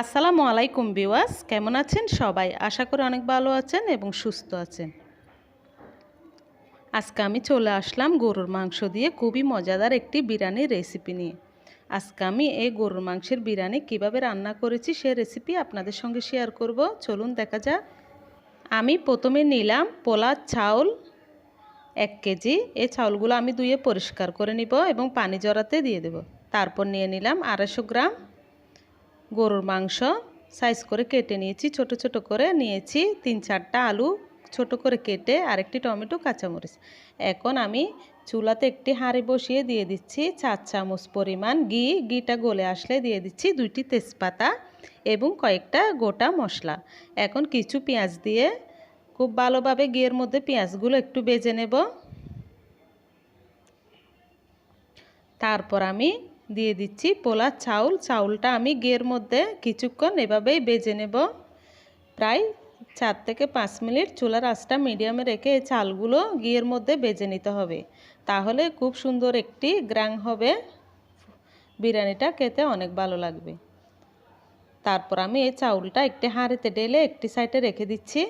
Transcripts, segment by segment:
আসসালামু আলাইকুম বিওয়াস কেমন আছেন সবাই? আশা করি অনেক ভালো আছেন এবং সুস্থ আছেন। আজকে আমি চলে আসলাম গরুর মাংস দিয়ে খুবই মজাদার একটি বিরিয়ানির রেসিপি নিয়ে। আজকে আমি এই গরুর মাংসের বিরিয়ানি কীভাবে রান্না করেছি সে রেসিপি আপনাদের সঙ্গে শেয়ার করব। চলুন দেখা যাক। আমি প্রথমে নিলাম পোলা চাউল এক কেজি। এই চাউলগুলো আমি ধুয়ে পরিষ্কার করে নিব এবং পানি জড়াতে দিয়ে দেব। তারপর নিয়ে নিলাম আড়াইশো গ্রাম গরুর মাংস সাইজ করে কেটে নিয়েছি, ছোট ছোট করে নিয়েছি। তিন চারটা আলু ছোট করে কেটে আরেকটি টমেটো, কাঁচামরিচ। এখন আমি চুলাতে একটি হাঁড়ি বসিয়ে দিয়ে দিচ্ছি। চার চামচ পরিমাণ ঘি, ঘিটা গলে আসলে দিয়ে দিচ্ছি দুইটি তেজপাতা এবং কয়েকটা গোটা মশলা। এখন কিছু পেঁয়াজ দিয়ে খুব ভালোভাবে ঘিয়ের মধ্যে পেঁয়াজগুলো একটু বেজে নেব। তারপর আমি দিয়ে দিচ্ছি পোলা চাউল। চাউলটা আমি ঘিয়ের মধ্যে কিছুক্ষণ এভাবেই বেজে নেব। প্রায় চার থেকে পাঁচ মিনিট চুলার আঁচটা মিডিয়ামে রেখে এই চালগুলো গিয়ের মধ্যে বেজে নিতে হবে। তাহলে খুব সুন্দর একটি গ্রাং হবে। বিরিয়ানিটা খেতে অনেক ভালো লাগবে। তারপর আমি এই চাউলটা একটি হাঁড়িতে ডেলে একটি সাইডে রেখে দিচ্ছি।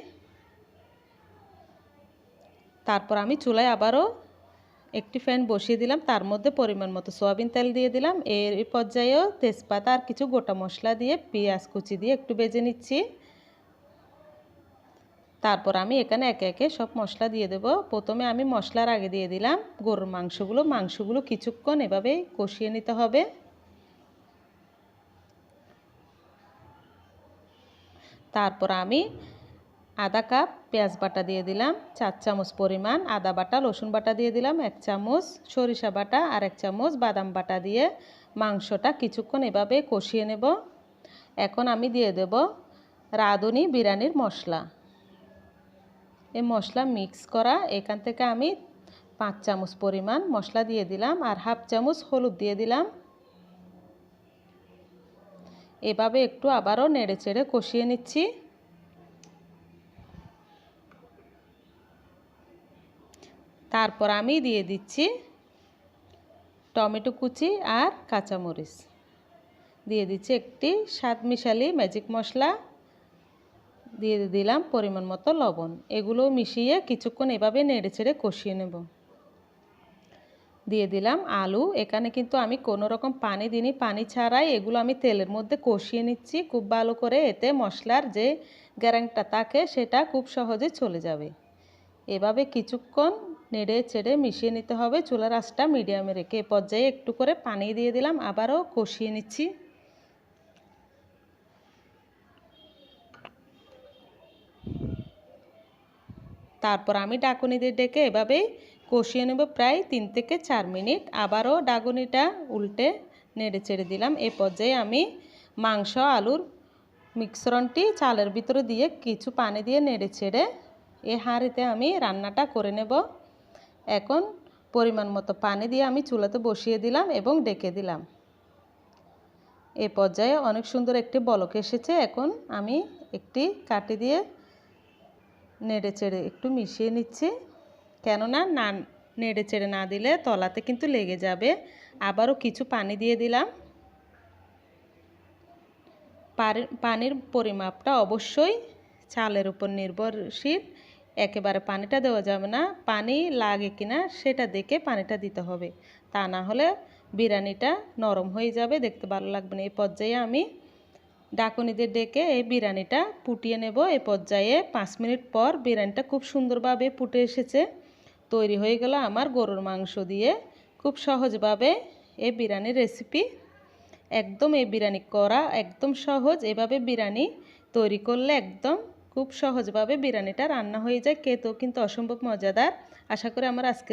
তারপর আমি চুলায় আবারও একটি ফ্যান বসিয়ে দিলাম, তার মধ্যে পরিমাণ মতো সয়াবিন তেল দিয়ে দিলাম। এর পর্যায়েও তেজপাতা আর কিছু গোটা মশলা দিয়ে পেঁয়াজ কুচি দিয়ে একটু বেজে নিচ্ছি। তারপর আমি এখানে একে একে সব মশলা দিয়ে দেব। প্রথমে আমি মশলার আগে দিয়ে দিলাম গরুর মাংসগুলো। মাংসগুলো কিছুক্ষণ এভাবেই কষিয়ে নিতে হবে। তারপর আমি আধা কাপ পেঁয়াজ বাটা দিয়ে দিলাম, চার চামচ পরিমাণ আদা বাটা, রসুন বাটা দিয়ে দিলাম, এক চামচ সরিষা বাটা আর এক চামচ বাদাম বাটা দিয়ে মাংসটা কিছুক্ষণ এভাবে কষিয়ে নেব। এখন আমি দিয়ে দেব রাঁধুনি বিরিয়ানির মশলা। এই মশলা মিক্স করা, এখান থেকে আমি পাঁচ চামচ পরিমাণ মশলা দিয়ে দিলাম আর হাফ চামচ হলুদ দিয়ে দিলাম। এভাবে একটু আবারও নেড়ে চেড়ে কষিয়ে নিচ্ছি। তারপর আমি দিয়ে দিচ্ছি টমেটো কুচি আর কাঁচামরিচ। দিয়ে দিচ্ছি একটি স্বাদ মিশালি ম্যাজিক মশলা। দিয়ে দিলাম পরিমাণ মতো লবণ। এগুলো মিশিয়ে কিছুক্ষণ এভাবে নেড়ে ছেড়ে কষিয়ে নেব। দিয়ে দিলাম আলু। এখানে কিন্তু আমি কোনো রকম পানি দিইনি। পানি ছাড়াই এগুলো আমি তেলের মধ্যে কষিয়ে নিচ্ছি। খুব ভালো করে এতে মশলার যে গ্যারাংটা থাকে, সেটা খুব সহজে চলে যাবে। এভাবে কিছুক্ষণ নেড়ে চেড়ে মিশিয়ে নিতে হবে। চুলার আঁচটা মিডিয়ামে রেখে এ পর্যায়ে একটু করে পানি দিয়ে দিলাম। আবারও কষিয়ে নিচ্ছি। তারপর আমি ডাকুনি দিয়ে ডেকে এভাবেই কষিয়ে নেব প্রায় তিন থেকে চার মিনিট। আবারও ডাকুনিটা উল্টে নেড়ে চেড়ে দিলাম। এ পর্যায়ে আমি মাংস, আলুর মিশ্রণটি চালের ভিতরে দিয়ে কিছু পানি দিয়ে নেড়ে ছেড়ে এ হাঁড়িতে আমি রান্নাটা করে নেব। এখন পরিমাণ মতো পানি দিয়ে আমি চুলাতে বসিয়ে দিলাম এবং ডেকে দিলাম। এ পর্যায়ে অনেক সুন্দর একটি বলক এসেছে। এখন আমি একটি কাটি দিয়ে নেড়ে চেড়ে একটু মিশিয়ে নিচ্ছি। কেননা না নেড়ে চেড়ে না দিলে তলাতে কিন্তু লেগে যাবে। আবারও কিছু পানি দিয়ে দিলাম। পানির পরিমাপটা অবশ্যই চালের উপর নির্ভরশীল। একেবারে পানিটা দেওয়া যাবে না। পানি লাগে কিনা সেটা দেখে পানিটা দিতে হবে। তা না হলে বিরিয়ানিটা নরম হয়ে যাবে। দেখতে ভালো লাগবে না। এই পর্যায়ে আমি ডাকুনিদের ডেকে এই বিরিয়ানিটা ফুটিয়ে নেব। এই পর্যায়ে পাঁচ মিনিট পর বিরিয়ানিটা খুব সুন্দরভাবে ফুটে এসেছে। তৈরি হয়ে গেল আমার গরুর মাংস দিয়ে। খুব সহজভাবে এই বিরিয়ানির রেসিপি একদম এই বিরিয়ানি করা একদম সহজ। এভাবে বিরিয়ানি তৈরি করলে একদম খুব সহজভাবে বিরিয়ানিটা রান্না হয়ে যায় খেতেও কিন্তু অসম্ভব মজাদার। আশা করি আমার আজকে